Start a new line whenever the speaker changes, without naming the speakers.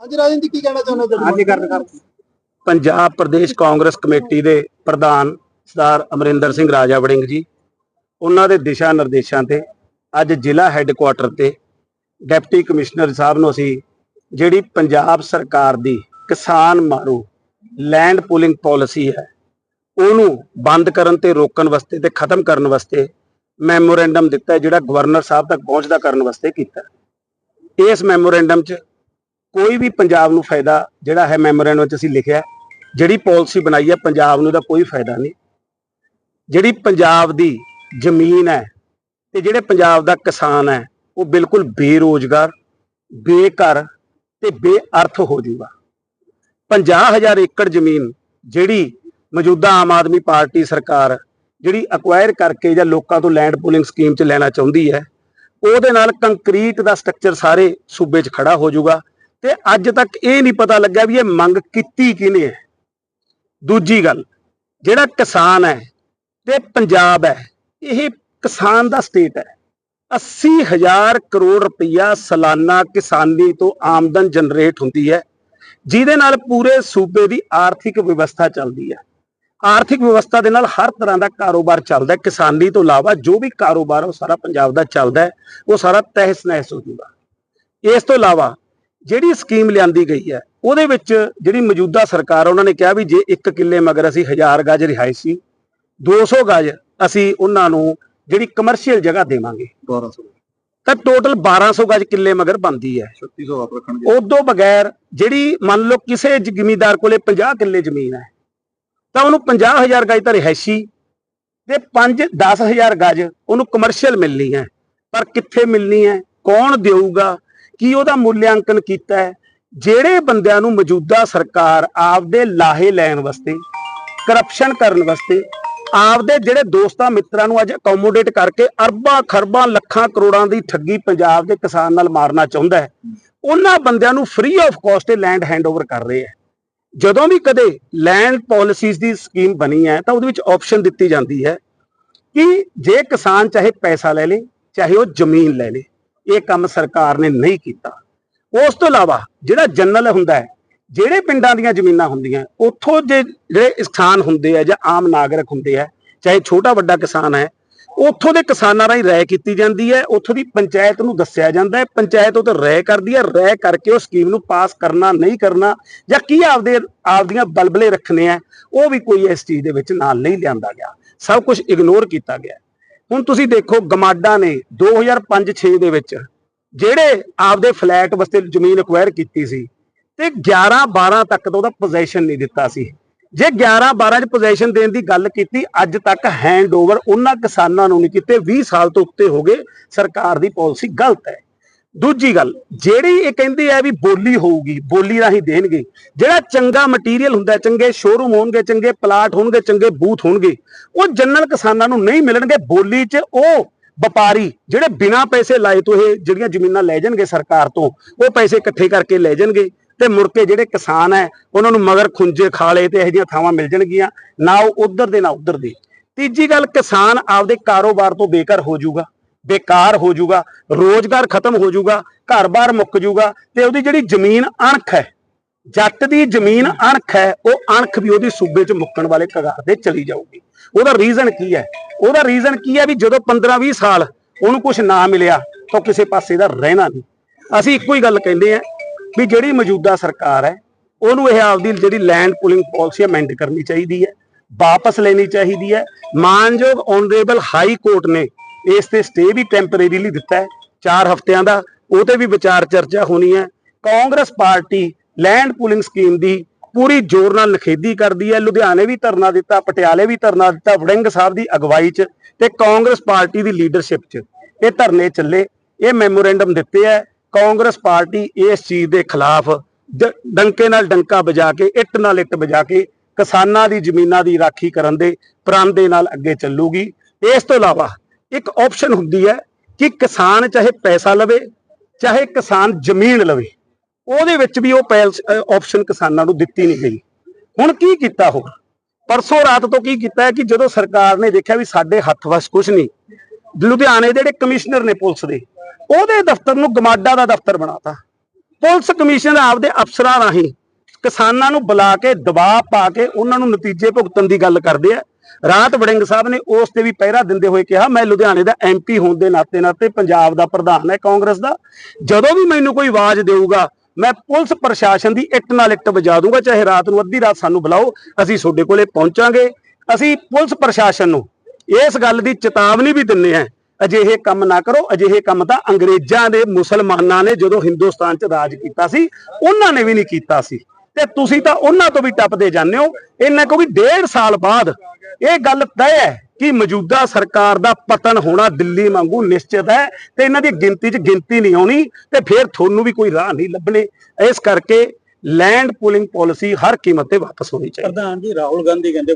ਅੱਜ ਰਾਜਨ ਜੀ ਕੀ ਕਹਿਣਾ ਚਾਹੁੰਦੇ ਹੋ
ਹਾਂਜੀ ਕਰ ਕਰ ਪੰਜਾਬ ਪ੍ਰਦੇਸ਼ ਕਾਂਗਰਸ ਕਮੇਟੀ ਦੇ ਪ੍ਰਧਾਨ ਸਰਦਾਰ ਅਮਰਿੰਦਰ ਸਿੰਘ ਰਾਜਾ ਵੜਿੰਗ ਜੀ ਉਹਨਾਂ ਦੇ ਦਿਸ਼ਾ ਨਿਰਦੇਸ਼ਾਂ ਤੇ ਅੱਜ ਜ਼ਿਲ੍ਹਾ ਹੈੱਡਕੁਆਟਰ ਤੇ ਡਿਪਟੀ ਕਮਿਸ਼ਨਰ ਸਾਹਿਬ ਨੂੰ ਅਸੀਂ ਜਿਹੜੀ ਪੰਜਾਬ ਸਰਕਾਰ ਦੀ ਕਿਸਾਨ ਮਾਰੂ ਲੈਂਡ ਪੂਲਿੰਗ ਪਾਲਿਸੀ ਹੈ ਉਹਨੂੰ ਬੰਦ ਕਰਨ ਤੇ ਰੋਕਣ ਵਾਸਤੇ ਤੇ ਖਤਮ ਕਰਨ ਵਾਸਤੇ ਮੈਮੋਰੈਂਡਮ ਦਿੱਤਾ ਜਿਹੜਾ ਗਵਰਨਰ ਸਾਹਿਬ ਤੱਕ ਪਹੁੰਚਦਾ ਕਰਨ ਵਾਸਤੇ ਕੀਤਾ। ਇਸ ਮੈਮੋਰੈਂਡਮ 'ਚ ਕੋਈ ਵੀ ਪੰਜਾਬ ਨੂੰ ਫਾਇਦਾ ਜਿਹੜਾ ਹੈ ਮੈਮੋਰੈਂਡਮ ਵਿੱਚ ਅਸੀਂ ਲਿਖਿਆ ਜਿਹੜੀ ਪਾਲਿਸੀ ਬਣਾਈ ਹੈ, ਪੰਜਾਬ ਨੂੰ ਦਾ ਕੋਈ ਫਾਇਦਾ ਨਹੀਂ। ਜਿਹੜੀ ਪੰਜਾਬ ਦੀ ਜ਼ਮੀਨ ਹੈ ਤੇ ਜਿਹੜੇ ਪੰਜਾਬ ਦਾ ਕਿਸਾਨ ਹੈ, ਉਹ ਬਿਲਕੁਲ ਬੇਰੋਜ਼ਗਾਰ, ਬੇਘਰ ਤੇ ਬੇਅਰਥ ਹੋ ਜਾਊਗਾ 50000 ਏਕੜ ਜ਼ਮੀਨ ਜਿਹੜੀ ਮੌਜੂਦਾ ਆਮ ਆਦਮੀ ਪਾਰਟੀ ਸਰਕਾਰ ਜਿਹੜੀ ਅਕਵਾਇਰ ਕਰਕੇ ਜਾਂ ਲੋਕਾਂ ਤੋਂ ਲੈਂਡ ਪੂਲਿੰਗ ਸਕੀਮ 'ਚ ਲੈਣਾ ਚਾਹੁੰਦੀ ਹੈ, ਉਹਦੇ ਨਾਲ ਕੰਕਰੀਟ ਦਾ ਸਟਰਕਚਰ ਸਾਰੇ ਸੂਬੇ 'ਚ ਖੜਾ ਹੋ ਜਾਊਗਾ ਤੇ ਅੱਜ ਤੱਕ ਇਹ ਨਹੀਂ ਪਤਾ ਲੱਗਿਆ ਵੀ ਇਹ ਮੰਗ ਕੀਤੀ ਕਿਹਨੇ ਹੈ। ਦੂਜੀ ਗੱਲ, ਜਿਹੜਾ ਕਿਸਾਨ ਹੈ ਤੇ ਪੰਜਾਬ ਹੈ, ਇਹ ਕਿਸਾਨ ਦਾ ਸਟੇਟ ਹੈ। 80000 ਕਰੋੜ ਰੁਪਈਆ ਸਾਲਾਨਾ ਕਿਸਾਨੀ ਤੋਂ ਆਮਦਨ ਜਨਰੇਟ ਹੁੰਦੀ ਹੈ, ਜਿਹਦੇ ਨਾਲ ਪੂਰੇ ਸੂਬੇ ਦੀ ਆਰਥਿਕ ਵਿਵਸਥਾ ਚੱਲਦੀ ਹੈ। ਆਰਥਿਕ ਵਿਵਸਥਾ ਦੇ ਨਾਲ ਹਰ ਤਰ੍ਹਾਂ ਦਾ ਕਾਰੋਬਾਰ ਚੱਲਦਾ ਹੈ, ਕਿਸਾਨੀ ਤੋਂ ਇਲਾਵਾ ਜੋ ਵੀ ਕਾਰੋਬਾਰ ਉਹ ਸਾਰਾ ਪੰਜਾਬ ਦਾ ਚੱਲਦਾ ਹੈ, ਉਹ ਸਾਰਾ ਤਹਿਸ ਨਹਿਸ ਹੋ ਜਾਊਗਾ ਇਸ ਤੋਂ ਇਲਾਵਾ ਜਿਹੜੀ ਸਕੀਮ ਲਿਆਂਦੀ ਗਈ ਹੈ ਉਹਦੇ ਵਿੱਚ ਜਿਹੜੀ ਮੌਜੂਦਾ ਸਰਕਾਰ ਉਹਨਾਂ ਨੇ ਕਿਹਾ ਵੀ ਜੇ 1 ਕਿੱਲੇ ਮਗਰ ਅਸੀਂ 1000 ਗਜ ਰਿਹਾਇਸ਼ੀ 200 ਗਜ ਅਸੀਂ ਉਹਨਾਂ ਨੂੰ ਜਿਹੜੀ ਕਮਰਸ਼ੀਅਲ ਜਗ੍ਹਾ ਦੇਵਾਂਗੇ।
1200
ਤਾਂ ਟੋਟਲ 1200 ਗਜ ਕਿੱਲੇ ਮਗਰ ਬਣਦੀ ਹੈ।
3600 ਆਪ ਰੱਖਣਗੇ।
ਉਦੋਂ ਬਗੈਰ ਜਿਹੜੀ ਮੰਨ ਲਓ ਕਿਸੇ ਜ਼ਮੀਂਦਾਰ ਕੋਲੇ 50 ਕਿੱਲੇ ਜ਼ਮੀਨ ਹੈ ਤਾਂ ਉਹਨੂੰ 50000 ਗਜ ਤਾਂ ਰਿਹਾਇਸ਼ੀ ਤੇ 5 10000 ਗਜ ਉਹਨੂੰ ਕਮਰਸ਼ੀਅਲ ਮਿਲਣੀ ਹੈ। ਪਰ ਕਿੱਥੇ ਮਿਲਣੀ ਹੈ ਕੌਣ ਦੇਊਗਾ ਕੀ ਉਹਦਾ ਮੁੱਲਿਆਂਕਨ ਕੀਤਾ ਹੈ? ਜਿਹੜੇ ਬੰਦਿਆਂ ਨੂੰ ਮੌਜੂਦਾ ਸਰਕਾਰ ਆਪਦੇ ਲਾਹੇ ਲੈਣ ਵਾਸਤੇ ਕਰਪਸ਼ਨ ਕਰਨ ਵਾਸਤੇ, ਆਪਦੇ ਜਿਹੜੇ ਦੋਸਤਾਂ ਮਿੱਤਰਾਂ ਨੂੰ ਅੱਜ ਅਕੋਮੋਡੇਟ ਕਰਕੇ ਅਰਬਾਂ, ਖਰਬਾਂ, ਲੱਖਾਂ, ਕਰੋੜਾਂ ਦੀ ਠੱਗੀ ਪੰਜਾਬ ਦੇ ਕਿਸਾਨ ਨਾਲ ਮਾਰਨਾ ਚਾਹੁੰਦਾ ਹੈ, ਉਹਨਾਂ ਬੰਦਿਆਂ ਨੂੰ ਫ੍ਰੀ ਆਫ ਕਾਸਟ ਇਹ ਲੈਂਡ ਹੈਂਡਓਵਰ ਕਰ ਰਹੇ ਹੈ। ਜਦੋਂ ਵੀ ਕਦੇ ਲੈਂਡ ਪਾਲਿਸੀਜ਼ ਦੀ ਸਕੀਮ ਬਣੀ ਹੈ, ਤਾਂ ਉਹਦੇ ਵਿੱਚ ਆਪਸ਼ਨ ਦਿੱਤੀ ਜਾਂਦੀ ਹੈ ਕਿ ਜੇ ਕਿਸਾਨ ਚਾਹੇ ਪੈਸਾ ਲੈ ਲੇ, ਚਾਹੇ ਉਹ ਜ਼ਮੀਨ ਲੈ ਲੇ। ਇਹ ਕੰਮ ਸਰਕਾਰ ਨੇ ਨਹੀਂ ਕੀਤਾ। ਉਸ ਤੋਂ ਇਲਾਵਾ ਜਿਹੜਾ ਜਨਰਲ ਹੁੰਦਾ ਹੈ, ਜਿਹੜੇ ਪਿੰਡਾਂ ਦੀਆਂ ਜ਼ਮੀਨਾਂ ਹੁੰਦੀਆਂ, ਉੱਥੋਂ ਦੇ ਜਿਹੜੇ ਕਿਸਾਨ ਹੁੰਦੇ ਆ ਜਾਂ ਆਮ ਨਾਗਰਿਕ ਹੁੰਦੇ ਆ, ਚਾਹੇ ਛੋਟਾ ਵੱਡਾ ਕਿਸਾਨ ਹੈ, ਉੱਥੋਂ ਦੇ ਕਿਸਾਨਾਂ ਰਾਹੀਂ ਰਾਏ ਕੀਤੀ ਜਾਂਦੀ ਹੈ, ਉੱਥੋਂ ਦੀ ਪੰਚਾਇਤ ਨੂੰ ਦੱਸਿਆ ਜਾਂਦਾ ਹੈ, ਪੰਚਾਇਤ ਉਹ ਤੋਂ ਰਾਏ ਕਰਦੀ ਹੈ, ਰਾਏ ਕਰਕੇ ਉਹ ਸਕੀਮ ਨੂੰ ਪਾਸ ਕਰਨਾ, ਨਹੀਂ ਕਰਨਾ ਜਾਂ ਕੀ ਆਪਦੇ, ਆਪਦੀਆਂ ਬਲਬਲੇ ਰੱਖਣੇ ਆ, ਉਹ ਵੀ ਕੋਈ ਇਸ ਚੀਜ਼ ਦੇ ਵਿੱਚ ਨਾਲ ਨਹੀਂ ਲਿਆਂਦਾ ਗਿਆ। ਸਭ ਕੁਝ ਇਗਨੋਰ ਕੀਤਾ ਗਿਆ। ਹੁਣ ਤੁਸੀਂ ਦੇਖੋ ਗਮਾਡਾ ਨੇ 2005-6 ਦੇ ਵਿੱਚ ਜਿਹੜੇ ਆਪਦੇ ਫਲੈਟ ਵਾਸਤੇ ਜ਼ਮੀਨ ਅਕਵਾਇਰ ਕੀਤੀ ਸੀ ਤੇ 11 12 ਤੱਕ ਤਾਂ ਉਹਦਾ ਪੋਜੀਸ਼ਨ ਨਹੀਂ ਦਿੱਤਾ ਸੀ। ਜੇ 11 12 ਚ ਪੋਜੀਸ਼ਨ ਦੇਣ ਦੀ ਗੱਲ ਕੀਤੀ, ਅੱਜ ਤੱਕ ਹੈਂਡਓਵਰ ਉਹਨਾਂ ਕਿਸਾਨਾਂ ਨੂੰ ਨਹੀਂ ਕੀਤੇ 20 ਸਾਲ ਤੋਂ ਉੱਤੇ ਹੋ ਗਏ, ਸਰਕਾਰ ਦੀ ਪਾਲਿਸੀ ਗਲਤ ਹੈ। ਦੂਜੀ ਗੱਲ, ਜਿਹੜੀ ਇਹ ਕਹਿੰਦੇ ਆ ਵੀ ਬੋਲੀ ਹੋਊਗੀ, ਬੋਲੀ ਰਾਹੀਂ ਦੇਣਗੇ, ਜਿਹੜਾ ਚੰਗਾ ਮਟੀਰੀਅਲ ਹੁੰਦਾ ਚੰਗੇ ਸ਼ੋਰੂਮ ਹੋਣਗੇ, ਚੰਗੇ ਪਲਾਟ ਹੋਣਗੇ, ਚੰਗੇ ਬੂਥ ਹੋਣਗੇ, ਉਹ ਜਨਰਲ ਕਿਸਾਨਾਂ ਨੂੰ ਨਹੀਂ ਮਿਲਣਗੇ ਬੋਲੀ 'ਚ ਉਹ ਵਪਾਰੀ ਜਿਹੜੇ ਬਿਨਾਂ ਪੈਸੇ ਲਾਏ ਤੋਂ ਇਹ ਜਿਹੜੀਆਂ ਜ਼ਮੀਨਾਂ ਲੈ ਜਾਣਗੇ ਸਰਕਾਰ ਤੋਂ, ਉਹ ਪੈਸੇ ਇਕੱਠੇ ਕਰਕੇ ਲੈ ਜਾਣਗੇ ਤੇ ਮੁੜ ਕੇ ਜਿਹੜੇ ਕਿਸਾਨ ਹੈ, ਉਹਨਾਂ ਨੂੰ ਮਗਰ ਖੁੰਝੇ ਖਾਲੇ ਤੇ ਇਹੋ ਜਿਹੀਆਂ ਥਾਵਾਂ ਮਿਲ ਜਾਣਗੀਆਂ, ਨਾ ਉਹ ਉਧਰ ਦੇ, ਨਾ ਉਧਰ ਦੇ। ਤੀਜੀ ਗੱਲ, ਕਿਸਾਨ ਆਪਦੇ ਕਾਰੋਬਾਰ ਤੋਂ ਬੇਕਾਰ ਹੋ ਜਾਊਗਾ। ਬੇਕਾਰ ਹੋ ਜਾਊਗਾ, ਰੋਜ਼ਗਾਰ ਖਤਮ ਹੋ ਜਾਊਗਾ, ਘਰ-ਬਾਰ ਮੁੱਕ ਜਾਊਗਾ ਤੇ ਉਹਦੀ ਜਿਹੜੀ ਜ਼ਮੀਨ ਅਣਖ ਹੈ, ਜੱਟ ਦੀ ਜ਼ਮੀਨ ਅਣਖ ਹੈ, ਉਹ ਅਣਖ ਵੀ ਉਹਦੀ ਸੂਬੇ 'ਚ ਮੁੱਕਣ ਵਾਲੇ ਕਗਾਰ ਦੇ ਚਲੀ ਜਾਊਗੀ। ਉਹਦਾ ਰੀਜ਼ਨ ਕੀ ਹੈ? ਉਹਦਾ ਰੀਜ਼ਨ ਕੀ ਹੈ ਵੀ ਜਦੋਂ 15-20 ਸਾਲ ਉਹਨੂੰ ਕੁਝ ਨਾ ਮਿਲਿਆ, ਤਾਂ ਕਿਸੇ ਪਾਸੇ ਦਾ ਰਹਿਣਾ ਨਹੀਂ। ਅਸੀਂ ਇੱਕੋ ਹੀ ਗੱਲ ਕਹਿੰਦੇ ਆ ਵੀ ਜਿਹੜੀ ਮੌਜੂਦਾ ਸਰਕਾਰ ਹੈ, ਉਹਨੂੰ ਇਹ ਆਪਦੀ ਜਿਹੜੀ ਲੈਂਡ ਪੁਲਿੰਗ ਪਾਲਿਸੀ ਅਮੈਂਡ ਕਰਨੀ ਚਾਹੀਦੀ ਹੈ, ਵਾਪਸ ਲੈਣੀ ਚਾਹੀਦੀ ਹੈ। ਮਾਨਯੋਗ ਆਨਰੇਬਲ ਹਾਈ ਕੋਰਟ ਨੇ ਇਸ ਤੇ ਸਟੇ ਵੀ ਟੈਂਪਰੇਰੀਲੀ ਦਿੱਤਾ ਹੈ 4 ਹਫ਼ਤਿਆਂ ਦਾ ਉਹ ਤੇ ਵੀ ਵਿਚਾਰ ਚਰਚਾ ਹੋਣੀ ਹੈ। Congress party land pooling scheme ਦੀ ਪੂਰੀ ਜ਼ੋਰ ਨਾਲ ਨਖੇਦੀ ਕਰਦੀ ਹੈ। ਲੁਧਿਆਣੇ ਵੀ ਧਰਨਾ ਦਿੱਤਾ, ਪਟਿਆਲੇ ਵੀ ਧਰਨਾ ਦਿੱਤਾ, ਵੜਿੰਗ ਸਾਹਿਬ ਦੀ ਅਗਵਾਈ 'ਚ ਤੇ ਕਾਂਗਰਸ ਪਾਰਟੀ ਦੀ ਲੀਡਰਸ਼ਿਪ 'ਚ। ਇਹ ਧਰਨੇ ਚੱਲੇ, ਇਹ ਮੈਮੋਰੈਂਡਮ ਦਿੱਤੇ ਹੈ। ਕਾਂਗਰਸ ਪਾਰਟੀ ਇਸ ਚੀਜ਼ ਦੇ ਖਿਲਾਫ ਡ- ਡੰਕੇ ਨਾਲ ਡੰਕਾ ਵਜਾ ਕੇ, ਇੱਟ ਨਾਲ ਇੱਟ ਵਜਾ ਕੇ ਕਿਸਾਨਾਂ ਦੀ ਜ਼ਮੀਨਾਂ ਦੀ ਰਾਖੀ ਕਰਨ ਦੇ ਪ੍ਰਣ ਦੇ ਨਾਲ ਅੱਗੇ ਚੱਲੂਗੀ। ਇਸ ਤੋਂ ਇਲਾਵਾ ਇੱਕ ਆਪਸ਼ਨ ਹੁੰਦੀ ਹੈ ਕਿ ਕਿਸਾਨ ਚਾਹੇ ਪੈਸਾ ਲਵੇ, ਚਾਹੇ ਕਿਸਾਨ ਜ਼ਮੀਨ ਲਵੇ, ਉਹਦੇ ਵਿੱਚ ਵੀ ਉਹ ਆਪਸ਼ਨ ਕਿਸਾਨਾਂ ਨੂੰ ਦਿੱਤੀ ਨਹੀਂ ਗਈ। ਹੁਣ ਕੀ ਕੀਤਾ ਹੋ ਪਰਸੋਂ ਰਾਤ ਤੋਂ ਕੀ ਕੀਤਾ ਕਿ ਜਦੋਂ ਸਰਕਾਰ ਨੇ ਦੇਖਿਆ ਵੀ ਸਾਡੇ ਹੱਥ ਵਸ ਕੁਝ ਨਹੀਂ, ਲੁਧਿਆਣੇ ਦੇ ਜਿਹੜੇ ਕਮਿਸ਼ਨਰ ਨੇ ਪੁਲਿਸ ਦੇ, ਉਹਦੇ ਦਫ਼ਤਰ ਨੂੰ ਗਮਾਡਾ ਦਾ ਦਫ਼ਤਰ ਬਣਾਤਾ। ਪੁਲਿਸ ਕਮਿਸ਼ਨ ਆਪਦੇ ਅਫਸਰਾਂ ਰਾਹੀਂ ਕਿਸਾਨਾਂ ਨੂੰ ਬੁਲਾ ਕੇ ਦਬਾਅ ਪਾ ਕੇ ਉਹਨਾਂ ਨੂੰ ਨਤੀਜੇ ਭੁਗਤਣ ਦੀ ਗੱਲ ਕਰਦੇ ਆ। ਰਾਤ ਵੜਿੰਗ ਸਾਹਿਬ ਨੇ ਉਸ ਤੇ ਵੀ ਪਹਿਰਾ ਦਿੰਦੇ ਹੋਏ ਕਿਹਾ, ਮੈਂ ਲੁਧਿਆਣੇ ਦਾ ਐਮਪੀ ਹੋਣ ਦੇ ਨਾਤੇ ਨਾਤੇ ਪੰਜਾਬ ਦਾ ਪ੍ਰਧਾਨ ਹੈ, ਕਾਂਗਰਸ ਦਾ। ਜਦੋਂ ਵੀ ਮੈਨੂੰ ਕੋਈ ਆਵਾਜ਼ ਦੇਊਗਾ, ਮੈਂ ਪੁਲਿਸ ਪ੍ਰਸ਼ਾਸਨ ਦੀ ਇੱਟ ਨਾਲ ਇੱਟ ਵਜਾ ਦੂੰਗਾ, ਚਾਹੇ ਰਾਤ ਨੂੰ ਅੱਧੀ ਰਾਤ ਸਾਨੂੰ ਬੁਲਾਓ, ਅਸੀਂ ਤੁਹਾਡੇ ਕੋਲੇ ਪਹੁੰਚਾਂਗੇ। ਅਸੀਂ ਪੁਲਿਸ ਪ੍ਰਸ਼ਾਸਨ ਨੂੰ ਇਸ ਗੱਲ ਦੀ ਚੇਤਾਵਨੀ ਵੀ ਦਿੰਨੇ ਆ ਅਜਿਹੇ ਕੰਮ ਨਾ ਕਰੋ, ਅਜਿਹੇ ਕੰਮ ਤਾਂ ਅੰਗਰੇਜ਼ਾਂ ਦੇ ਮੁਸਲਮਾਨਾਂ ਨੇ ਜਦੋਂ ਹਿੰਦੁਸਤਾਨ 'ਚ ਰਾਜ ਕੀਤਾ ਸੀ, ਉਹਨਾਂ ਨੇ ਵੀ ਨਹੀਂ ਕੀਤਾ ਸੀ। ਤੇ ਤੁਸੀਂ ਤਾਂ ਉਹਨਾਂ ਤੋਂ ਵੀ ਟੱਪਦੇ ਜਾਂਦੇ ਹੋ। ਇਹਨਾਂ ਕਿਉਂਕਿ ਡੇਢ ਸਾਲ ਬਾਅਦ ਇਹ ਗੱਲ ਤੈਅ ਹੈ ਕਿ ਮੌਜੂਦਾ ਸਰਕਾਰ ਦਾ ਪਤਨ ਹੋਣਾ ਦਿੱਲੀ ਵਾਂਗੂ ਨਿਸ਼ਚਿਤ ਹੈ ਤੇ ਇਹਨਾਂ ਦੀ ਗਿਣਤੀ 'ਚ ਗਿਣਤੀ ਨਹੀਂ ਆਉਣੀ ਤੇ ਫਿਰ ਤੁਹਾਨੂੰ ਵੀ ਕੋਈ ਰਾਹ ਨਹੀਂ ਲੱਭਣੇ। ਇਸ ਕਰਕੇ ਲੈਂਡ ਪੂਲਿੰਗ ਪਾਲਿਸੀ ਹਰ ਕੀਮਤ ਤੇ ਵਾਪਸ ਹੋਣੀ ਚਾਹੀਦੀ।
ਪ੍ਰਧਾਨ ਜੀ, ਰਾਹੁਲ ਗਾਂਧੀ ਕਹਿੰਦੇ